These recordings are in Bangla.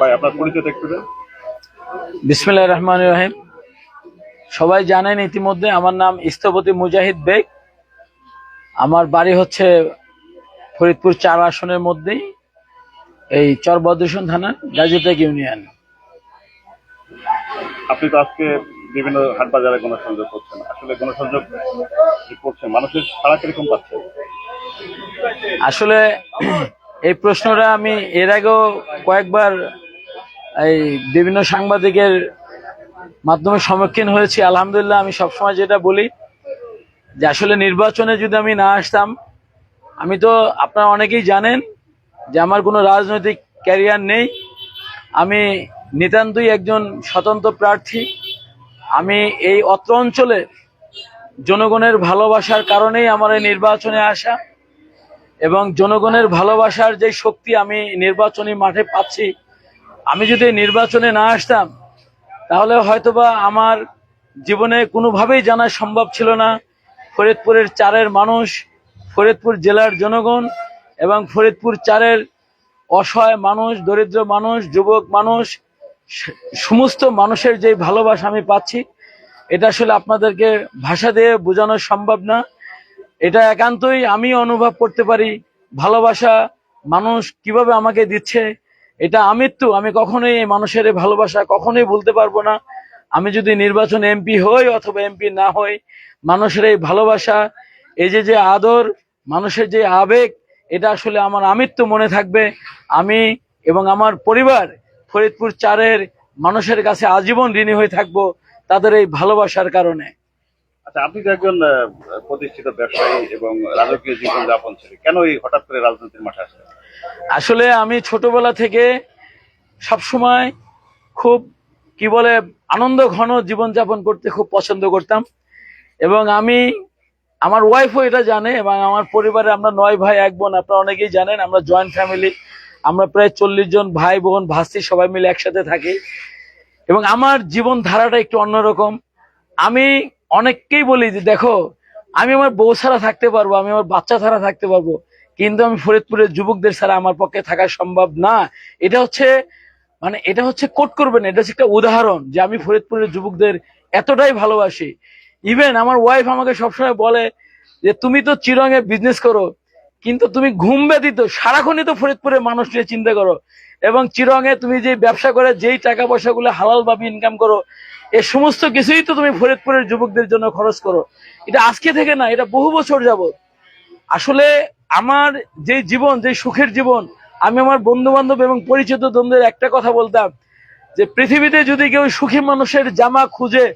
ভাই আপনার পরিচয়টা একটু দেন। বিসমিল্লাহ রহমান রহিম। সবাই জানেন ইতিমধ্যে আমার নাম ইস্তপতি মুজাহিদ বেগ। আমার বাড়ি হচ্ছে ফরিদপুর চার আসনের মধ্যেই এই চরবদ্রসন থানা গাজীটেক ইউনিয়ন। আপনি তো আজকে বিভিন্ন হাট বাজারে গণসংযোগ করছেন। আসলে গণসংযোগ করছেন মানুষের সারা কীরকম পাচ্ছে? আসলে এই প্রশ্নটা আমি এর আগেও কয়েকবার এই বিভিন্ন সাংবাদিকের মাধ্যমে সম্মুখীন হয়েছি। আলহামদুলিল্লাহ, আমি সবসময় যেটা বলি যে আসলে নির্বাচনে যদি আমি না আসতাম, আমি তো আপনারা অনেকেই জানেন যে আমার কোনো রাজনৈতিক ক্যারিয়ার নেই। আমি নিতান্তই একজন স্বতন্ত্র প্রার্থী। আমি এই অত্র অঞ্চলে জনগণের ভালোবাসার কারণেই আমার এই নির্বাচনে আসা এবং জনগণের ভালোবাসার যে শক্তি আমি নির্বাচনী মাঠে পাচ্ছি আমি যদি নির্বাচনে না আসতাম, তাহলে হয়তোবা আমার জীবনে কোনোভাবেই জানা সম্ভব ছিল না। ফরিদপুরের চারের মানুষ, ফরিদপুর জেলার জনগণ এবং ফরিদপুর চারের অসহায় মানুষ, দরিদ্র মানুষ, যুবক মানুষ, সমস্ত মানুষের যে ভালোবাসা আমি পাচ্ছি, এটা আসলে আপনাদেরকে ভাষা দিয়ে বোঝানো সম্ভব না। এটা একান্তই আমি অনুভব করতে পারি, ভালোবাসা মানুষ কীভাবে আমাকে দিচ্ছে এটা আমৃত্যু, আমি কখনোই মানুষের ভালোবাসা কখনোই বলতে পারব না। আমি যদি নির্বাচন এমপি হই অথবা এমপি না হই, মানুষের এই ভালোবাসা, এই যে যে আদর, মানুষের যে আবেগ, এটা আসলে আমার আমৃত্যু মনে থাকবে। আমি এবং আমার পরিবার ফরিদপুর চারের মানুষের কাছে আজীবন ঋণী হয়ে থাকব তাদের এই ভালোবাসার কারণে। আচ্ছা আপনি তো একজন প্রতিষ্ঠিত ব্যবসায়ী এবং রাজকীয় জীবন যাপন কেন এই হঠাৎ করে রাজনীতির মাঠে আসলেন? আসলে আমি ছোটবেলা থেকে সবসময় খুব, কি বলে, আনন্দ ঘন জীবনযাপন করতে খুব পছন্দ করতাম। এবং আমি, আমার ওয়াইফও এটা জানে এবং আমার পরিবারে আমরা নয় ভাই, এক বোন, আপনারা অনেকেই জানেন, আমরা জয়েন্ট ফ্যামিলি আমরা প্রায় চল্লিশ জন ভাই, বোন, ভাস্তি সবাই মিলে একসাথে থাকি। এবং আমার জীবন ধারাটা একটু অন্যরকম। আমি অনেককেই বলি যে, দেখো, আমি আমার বউ ছাড়া থাকতে পারব, আমি আমার বাচ্চা ছাড়া থাকতে পারব। কিন্তু আমি ফরিদপুরের যুবকদের ছাড়া আমার পক্ষে থাকা সম্ভব না। এটা হচ্ছে মানে এটা হচ্ছে কোট করবেন, এটা হচ্ছে একটা উদাহরণ যে আমি ফরিদপুরের যুবকদের এতটাই ভালোবাসি। ইভেন আমার ওয়াইফ আমাকে সবসময় বলে যে, তুমি তো চিরঙে বিজনেস করো, কিন্তু তুমি ঘুম ব্যতীত সারাক্ষণই তো ফরিদপুরের মানুষ নিয়ে চিন্তা করো এবং চিরঙে তুমি যে ব্যবসা করে যেই টাকা পয়সাগুলো হালাল ভাবে ইনকাম করো, এ সমস্ত কিছুই তো তুমি ফরিদপুরের যুবকদের জন্য খরচ করো। এটা আজকে থেকে না, এটা বহু বছর যাবত আসলে আমার যে জীবন, যে সুখের জীবন, আমি আমার বন্ধু বান্ধব এবং পরিচিত দ্বন্দ্বের একটা কথা বলতাম, যে পৃথিবীতে যদি কেউ সুখী মানুষের জামা খুঁজে,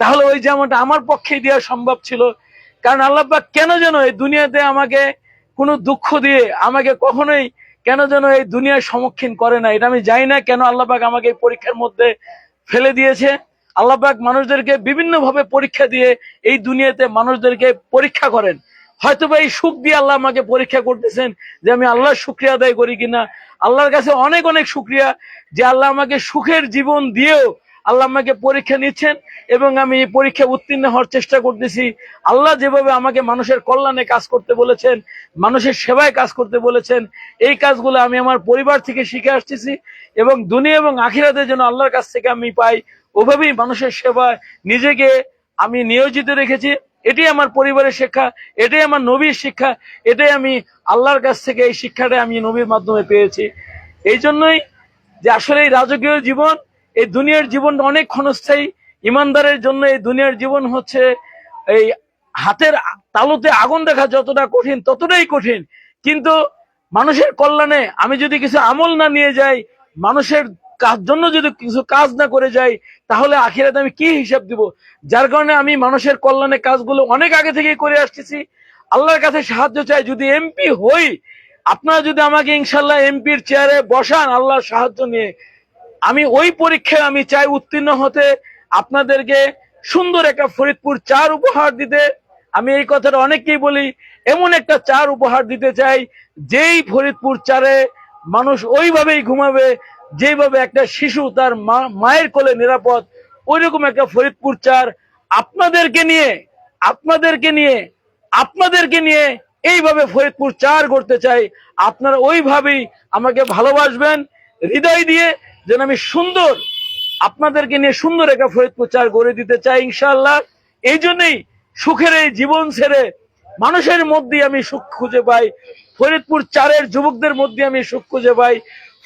তাহলে ওই জামাটা আমার পক্ষেই দেওয়া সম্ভব ছিল। কারণ আল্লাহবাক কেন যেন এই দুনিয়াতে আমাকে কোনো দুঃখ দিয়ে আমাকে কখনোই কেন যেন এই দুনিয়ার সম্মুখীন করে না? এটা আমি জানি না কেন আল্লাহবাক আমাকে এই পরীক্ষার মধ্যে ফেলে দিয়েছে। আল্লাহবাক মানুষদেরকে বিভিন্নভাবে পরীক্ষা দিয়ে এই দুনিয়াতে মানুষদেরকে পরীক্ষা করেন। হয়তোবা এই সুখ দিয়ে আল্লাহ আমাকে পরীক্ষা করতেছেন যে আমি আল্লাহর শুক্রিয়া আদায় করি কিনা। আল্লাহর কাছে অনেক অনেক শুক্রিয়া যে আল্লাহ আমাকে সুখের জীবন দিয়েও আল্লাহ আমাকে পরীক্ষা নিচ্ছেন এবং আমি এই পরীক্ষা উত্তীর্ণ হওয়ার চেষ্টা করতেছি। আল্লাহ যেভাবে আমাকে মানুষের কল্যাণে কাজ করতে বলেছেন, মানুষের সেবায় কাজ করতে বলেছেন, এই কাজগুলো আমি আমার পরিবার থেকে শিখে আসতেছি এবং দুনিয়া এবং আখিরাতের জন্য আল্লাহর কাছ থেকে আমি পাই। ওভাবেই মানুষের সেবায় নিজেকে আমি নিয়োজিত রেখেছি। এটাই আমার পরিবারের শিক্ষা, এটাই আমার নবীর শিক্ষা, এটাই আমি আল্লাহর কাছ থেকে এই শিক্ষাটা আমি নবীর মাধ্যমে পেয়েছি। এই জন্যই যে আসলে এই রাজকীয় জীবন, এই দুনিয়ার জীবন অনেক ক্ষণস্থায়ী, ইমানদারের জন্য এই দুনিয়ার জীবন হচ্ছে এই হাতের তালুতে আগুন দেখা যতটা কঠিন, ততটাই কঠিন। কিন্তু মানুষের কল্যাণে আমি যদি কিছু আমল না নিয়ে যাই, মানুষের কাজ জন্য যদি কিছু কাজ না করে যাই, তাহলে আখিরাতে আমি কি হিসাব দিব? যার কারণে আমি মানুষের কল্যাণে কাজগুলো অনেক আগে থেকেই করে আসতেছি। আল্লাহর কাছে সাহায্য চাই, যদি এমপি হই, আপনারা যদি আমাকে ইনশাল্লাহ এমপির চেয়ারে বসান আল্লাহর সাহায্য নিয়ে, আমি ওই পরীক্ষায় আমি চাই উত্তীর্ণ হতে, আপনাদেরকে সুন্দর একটা ফরিদপুর চার উপহার দিতে। আমি এই কথাটা অনেককেই বলি, এমন একটা চার উপহার দিতে চাই, যেই ফরিদপুর চারে মানুষ ওইভাবেই ঘুমাবে যেভাবে একটা শিশু তার মায়ের কোলে নিরাপদ, ওইরকম একটা ফরিদপুর চার আপনাদেরকে নিয়ে আপনাদেরকে নিয়ে আপনাদেরকে নিয়ে এইভাবে ফরিদপুর চার করতে চাই। আপনারা ওইভাবেই আমাকে ভালোবাসবেন, হৃদয় দিয়ে যেন আমি সুন্দর, আপনাদেরকে নিয়ে সুন্দর একটা ফরিদপুর চার গড়ে দিতে চাই ইনশাল্লাহ এই জন্যই সুখের এই জীবন ছেড়ে মানুষের মধ্যে আমি সুখ খুঁজে পাই, ফরিদপুর চারের যুবকদের মধ্যে আমি সুখ খুঁজে পাই।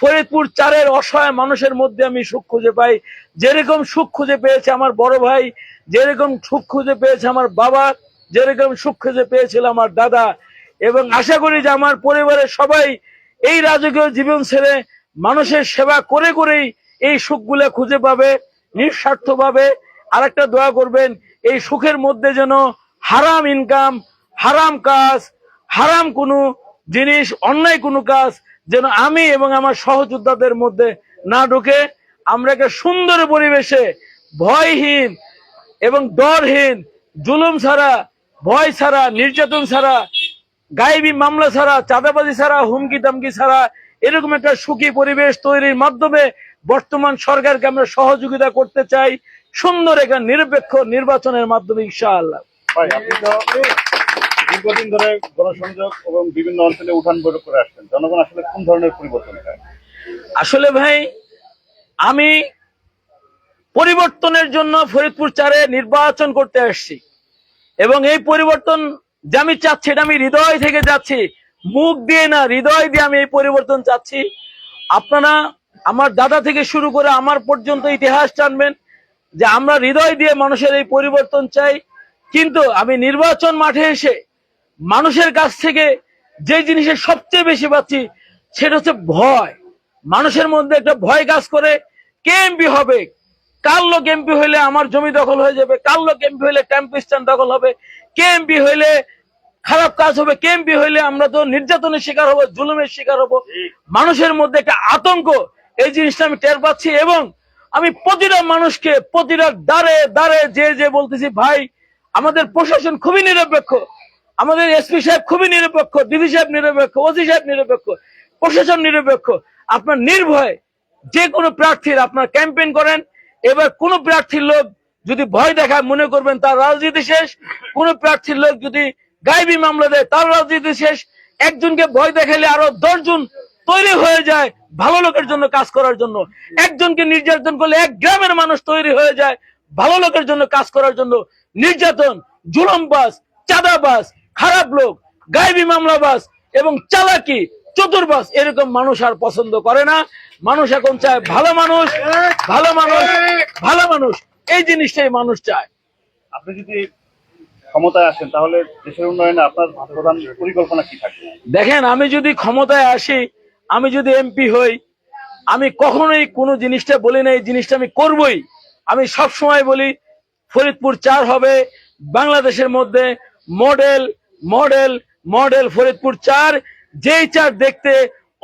ফরিদপুর চারের অসহায় মানুষের মধ্যে আমি সুখ খুঁজে পাই। যেরকম সুখ খুঁজে পেয়েছে আমার বড় ভাই, যেরকম সুখ খুঁজে পেয়েছে আমার বাবা, যেরকম সুখ খুঁজে পেয়েছিল আমার দাদা। এবং আশা করি যে আমার পরিবারের সবাই এই রাজকীয় জীবন ছেড়ে মানুষের সেবা করে করেই এই সুখগুলো খুঁজে পাবে নিঃস্বার্থ পাবে আর একটা দোয়া করবেন, এই সুখের মধ্যে যেন হারাম ইনকাম হারাম কাজ, হারাম কোনো জিনিস, অন্যায় কোনো কাজ যেন আমি এবং আমার সহযোদ্ধাদের মধ্যে না ঢুকে আমরা একটা সুন্দর পরিবেশে ভয়হীন এবং ডরহীন, জুলুম ছাড়া, ভয় ছাড়া, নির্যাতন ছাড়া গায়েবী মামলা ছাড়া, চাঁদাবাজি ছাড়া, হুমকি দামকি ছাড়া, এরকম একটা সুখী পরিবেশ তৈরির মাধ্যমে বর্তমান সরকারকে আমরা সহযোগিতা করতে চাই। সুন্দর একটা নিরপেক্ষ নির্বাচনের মাধ্যমে ইনশাআল্লাহ। দীর্ঘদিন ধরে গণসংযোগ এবং বিভিন্ন অঞ্চলে উঠান বৈঠক করে আসছেন। জনগণ আসলে কোন ধরনের পরিবর্তন আসলে ভাই, আমি পরিবর্তনের জন্য ফরিদপুর চারে নির্বাচন করতে আসছি। এবং এই পরিবর্তন যে আমি চাচ্ছি, এটা আমি হৃদয় থেকে যাচ্ছি মুখ দিয়ে না, হৃদয় দিয়ে আমি এই পরিবর্তন চাচ্ছি। আপনারা আমার দাদা থেকে শুরু করে আমার পর্যন্ত ইতিহাস জানবেন যে আমরা হৃদয় দিয়ে মানুষের এই পরিবর্তন চাই। কিন্তু আমি নির্বাচন মাঠে এসে মানুষের কাছ থেকে যে জিনিসের সবচেয়ে বেশি পাচ্ছি, সেটা হচ্ছে ভয়। মানুষের মধ্যে একটা ভয় কাজ করে, কে এমপি হবে? কার লোক এমপি হইলে আমার জমি দখল হয়ে যাবে? কার লোক এমপি হইলে ক্যাম্প স্ট্যান্ড দখল হবে? কে এমপি হইলে খারাপ কাজ হবে? কে এমপি হইলে আমরা তো নির্যাতনের শিকার হব, জুলুমের শিকার হব? মানুষের মধ্যে একটা আতঙ্ক, এই জিনিসটা আমি টের পাচ্ছি এবং আমি প্রতিটা মানুষকে, প্রতিটা দ্বারে দ্বারে যে যে বলতেছি, ভাই, আমাদের প্রশাসন খুবই নিরপেক্ষ। আমাদের এসপি সাহেব খুবই নিরপেক্ষ, ডিবি সাহেব নিরপেক্ষ, ওসি সাহেব নিরপেক্ষ, প্রশাসন নিরপেক্ষ। আপনার নির্ভয় যে কোনো প্রার্থীর আপনার ক্যাম্পেইন করেন, এবার কোন প্রার্থীর লোক যদি ভয় দেখায়, মনে করবেন তার রাজনীতি শেষ। কোন প্রার্থীর লোক যদি গায়েবী মামলা দেয়, তার রাজনীতি শেষ। একজনকে ভয় দেখাইলে আরও দশজন তৈরি হয়ে যায় ভালো লোকের জন্য কাজ করার জন্য। একজনকে নির্যাতন করলে এক গ্রামের মানুষ তৈরি হয়ে যায় ভালো লোকের জন্য কাজ করার জন্য। নির্যাতন জুলমবাস চাঁদাবাস খারাপ লোক গায়েবী মামলাবাস এবং চালাকি চতুর্বাস এরকম মানুষ আর পছন্দ করে না। মানুষ এখন চায় ভালো মানুষ ভালো মানুষ ভালো মানুষ। এই জিনিসটাই মানুষ চায়। আপনি যদি ক্ষমতায় আসেন তাহলে দেশের উন্নয়নে আপনার প্রধান পরিকল্পনা কি থাকবে? দেখেন আমি যদি ক্ষমতায় আসি আমি যদি এমপি হই আমি কখনোই কোনো জিনিসটা বলি না এই জিনিসটা আমি করবই। আমি সব সময় বলি ফরিদপুর চার হবে বাংলাদেশের মধ্যে মডেল মডেল মডেল ফরিদপুর চার, যেই চার দেখতে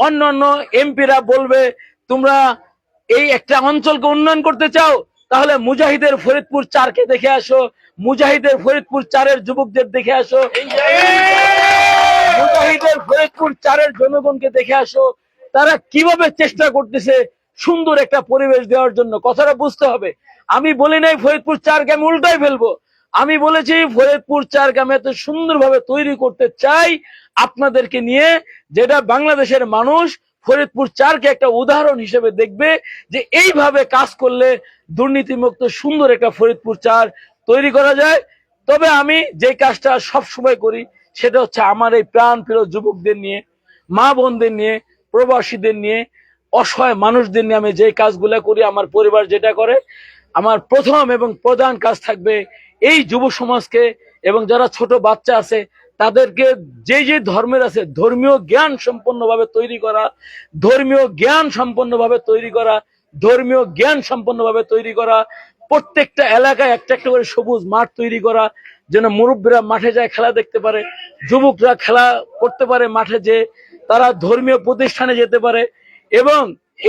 অন্য অন্য এমপিরা বলবে, তোমরা এই একটা অঞ্চলকে উন্নয়ন করতে চাও, তাহলে মুজাহিদের ফরিদপুর চারকে দেখে আসো, মুজাহিদের ফরিদপুর চারের যুবকদের দেখে আসো, মুজাহিদের ফরিদপুর চারের জনগণকে দেখে আসো, তারা কীভাবে চেষ্টা করতেছে সুন্দর একটা পরিবেশ দেওয়ার জন্য? কথাটা বুঝতে হবে। আমি বলি নাই ফরিদপুর চারকে আমি উল্টাই ফেলব। আমি বলেছি, ফরিদপুর চারকে আমি এত সুন্দরভাবে তৈরি করতে চাই আপনাদেরকে নিয়ে, যেটা বাংলাদেশের মানুষ ফরিদপুর চারকে একটা উদাহরণ হিসেবে দেখবে যে এইভাবে কাজ করলে দুর্নীতিমুক্ত সুন্দর একটা ফরিদপুর চার তৈরি করা যায়। তবে আমি যে কাজটা সব সময় করি, সেটা হচ্ছে আমার এই প্রাণ প্রিয় যুবকদের নিয়ে, মা বোনদের নিয়ে, প্রবাসীদের নিয়ে, অসহায় মানুষদের নিয়ে আমি যে কাজগুলো করি, আমার পরিবার যেটা করে, আমার প্রথম এবং প্রধান কাজ থাকবে এই যুব সমাজকে এবং যারা ছোট বাচ্চা আছে, তাদেরকে যে যে ধর্মের আছে, ধর্মীয় জ্ঞান সম্পন্নভাবে তৈরি করা, ধর্মীয় জ্ঞান সম্পন্নভাবে তৈরি করা, ধর্মীয় জ্ঞান সম্পন্নভাবে তৈরি করা, প্রত্যেকটা এলাকায় একটা একটা করে সবুজ মাঠ তৈরি করা, যেন মুরব্বীরা মাঠে যায় খেলা দেখতে পারে, যুবকরা খেলা করতে পারে মাঠে যে, তারা ধর্মীয় প্রতিষ্ঠানে যেতে পারে, এবং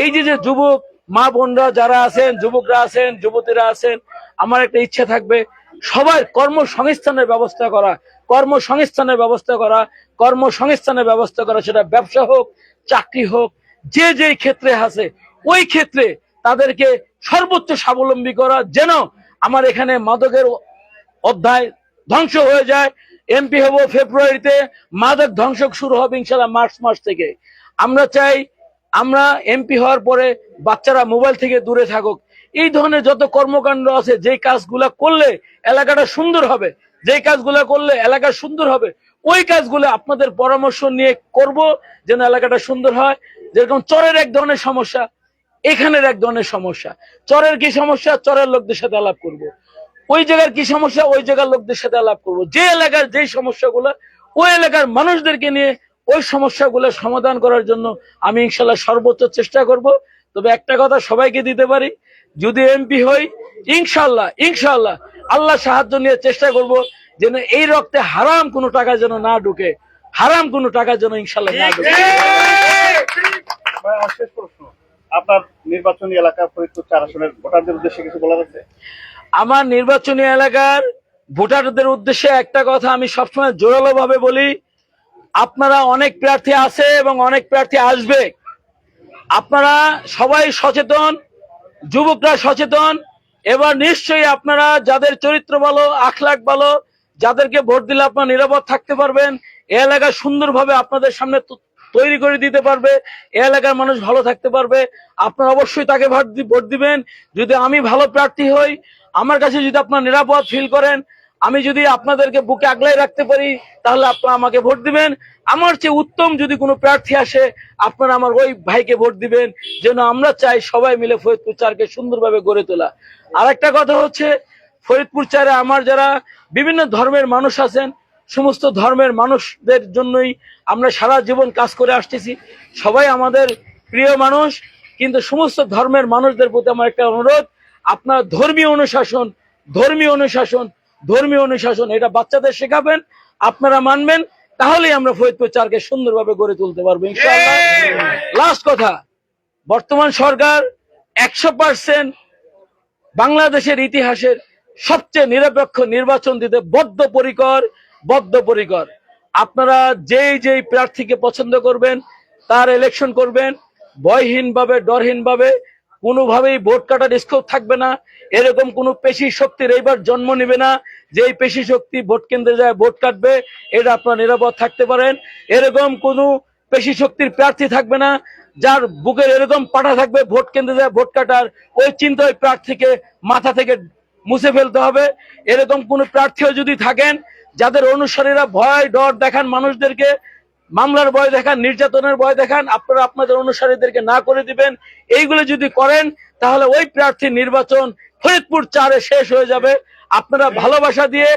এই যে যে যুবক, মা বোনরা যারা আছেন, যুবকরা আছেন, যুবতীরা আছেন, আমার একটা ইচ্ছা থাকবে সবার কর্মসংস্থানের ব্যবস্থা করা, কর্মসংস্থানের ব্যবস্থা করা, কর্মসংস্থানের ব্যবস্থা করা, সেটা ব্যবসা হোক, চাকরি হোক, যে যে ক্ষেত্রে আছে, ওই ক্ষেত্রে তাদেরকে সর্বোচ্চ স্বাবলম্বী করা, যেন আমার এখানে মাদকের অধ্যায় ধ্বংস হয়ে যায়। এমপি হব ফেব্রুয়ারিতে, মাদক ধ্বংস শুরু হবে ইনশাল্লাহ মার্চ মাস থেকে। আমরা চাই, আমরা এমপি হওয়ার পরে বাচ্চারা মোবাইল থেকে দূরে থাকুক। এই ধরনের যত কর্মকাণ্ড আছে যে কাজগুলা করলে এলাকাটা সুন্দর হবে যে কাজগুলা করলে এলাকা সুন্দর হবে, ওই কাজগুলো আপনাদের পরামর্শ নিয়ে করব যেন এলাকাটা সুন্দর হয়। যেরকম চরের এক ধরনের সমস্যা, এখানের এক ধরনের সমস্যা। চরের কি সমস্যা? চরের লোকদের সাথে আলাপ করব। ওই জায়গার কি সমস্যা? ওই জায়গার লোকদের সাথে আলাপ করব। যে এলাকার যেই সমস্যাগুলো, ওই এলাকার মানুষদেরকে নিয়ে ওই সমস্যাগুলো সমাধান করার জন্য আমি ইনশাল্লাহ সর্বোচ্চ চেষ্টা করব। তবে একটা কথা সবাইকে দিতে পারি যদি এমপি হই ইনশাল্লাহ ইনশাল্লাহ আল্লাহ সাহায্য নিয়ে চেষ্টা করব যেন এই রক্তে হারাম কোনো টাকা যেন না ঢুকে হারাম কোনো টাকা যেন ইনশাল্লাহ না ঢুকে। আপনার নির্বাচনী এলাকা ফরিদপুর চার আসনের ভোটারদের উদ্দেশ্যে কিছু বলার আছে? আমার নির্বাচনী এলাকার ভোটারদের উদ্দেশ্যে একটা কথা আমি সবসময় জোরালো ভাবে বলি আপনারা অনেক প্রার্থী আছে এবং অনেক প্রার্থী আসবে। আপনারা সবাই সচেতন যুবকরা সচেতন। এবার নিশ্চয়ই আপনারা যাদের চরিত্র ভালো, আখলাখ ভালো, যাদেরকে ভোট দিলে আপনারা নিরাপদ থাকতে পারবেন। এ এলাকা সুন্দরভাবে আপনাদের সামনে তৈরি করে দিতে পারবে। এ এলাকার মানুষ ভালো থাকতে পারবে। আপনারা অবশ্যই তাকে ভোট দিবেন। যদি আমি ভালো প্রার্থী হই, আমার কাছে যদি আপনারা নিরাপদ ফিল করেন আমি যদি আপনাদেরকে বুকে আগলাই রাখতে পারি, তাহলে আপনারা আমাকে ভোট দিবেন। আমার চেয়ে উত্তম যদি কোনো প্রার্থী আসে, আপনারা আমার ওই ভাইকে ভোট দিবেন। যেন আমরা চাই সবাই মিলে ফরিদপুর চারকে সুন্দরভাবে গড়ে তোলা। আর একটা কথা হচ্ছে, ফরিদপুর চারে আমার যারা বিভিন্ন ধর্মের মানুষ আছেন, সমস্ত ধর্মের মানুষদের জন্যই আমরা সারা জীবন কাজ করে আসতেছি। সবাই আমাদের প্রিয় মানুষ, কিন্তু সমস্ত ধর্মের মানুষদের প্রতি আমার একটা অনুরোধ, আপনার ধর্মীয় অনুশাসন ধর্মীয় অনুশাসন ধর্মীয় অনুশাসন এটা বাচ্চাদের শেখাবেন আপনারা মানবেন তাহলেই আমরা ফরিদপুর চারকে সুন্দরভাবে গড়ে তুলতে পারব ইনশাআল্লাহ। লাস্ট কথা বর্তমান সরকার একশো পার্সেন্ট বাংলাদেশের ইতিহাসের সবচেয়ে নিরপেক্ষ নির্বাচন দিতে বদ্ধপরিকর বদ্ধপরিকর। আপনারা যেই যেই প্রার্থীকে পছন্দ করবেন তার ইলেকশন করবেন ভয়হীন ভাবে ডরহীন ভাবে কোনোভাবেই ভোট কাটার স্কোপ থাকবে না। এরকম কোনো পেশি শক্তির এইবার জন্ম নেবে না। যে পেশি শক্তি ভোট কেন্দ্রে যায় ভোট কাটবে, এটা আপনারা নিরাপদ থাকতে পারেন। এরকম কোনো পেশি শক্তির প্রার্থী থাকবে না, যার বুকের এরকম পাঠা থাকবে ভোট কেন্দ্রে যায় ভোট কাটার ওই চিন্তা ওই প্রার্থীকে মাথা থেকে মুছে ফেলতে হবে। এরকম কোন প্রার্থীও যদি থাকেন, যাদের অনুসারীরা ভয়, ডর দেখান মানুষদেরকে মামলার ভয় দেখান, নির্যাতনের ভয় দেখান, আপনারা আপনাদের অনুসারীদেরকে না করে দিবেন। এইগুলো যদি করেন, তাহলে ওই প্রার্থী নির্বাচন ফরিদপুর চারে শেষ হয়ে যাবে। আপনারা ভালোবাসা দিয়ে,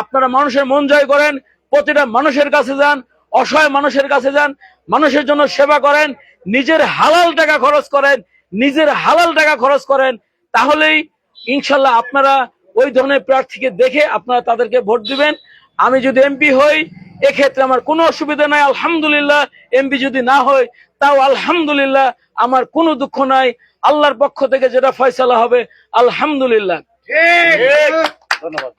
আপনারা মানুষের মন জয় করেন, প্রতিটা মানুষের কাছে যান, অসহায় মানুষের কাছে যান, মানুষের জন্য সেবা করেন, নিজের হালাল টাকা খরচ করেন, নিজের হালাল টাকা খরচ করেন, তাহলেই ইনশাল্লাহ আপনারা ওই ধরনের প্রার্থীকে দেখে আপনারা তাদেরকে ভোট দিবেন। আমি যদি এমপি হই এক্ষেত্রে আমার কোনো অসুবিধা নাই আলহামদুলিল্লাহ। এমবি যদি না হয় তাও আলহামদুলিল্লাহ আমার কোনো দুঃখ নাই। আল্লাহর পক্ষ থেকে যেটা ফয়সালা হবে আলহামদুলিল্লাহ। ধন্যবাদ।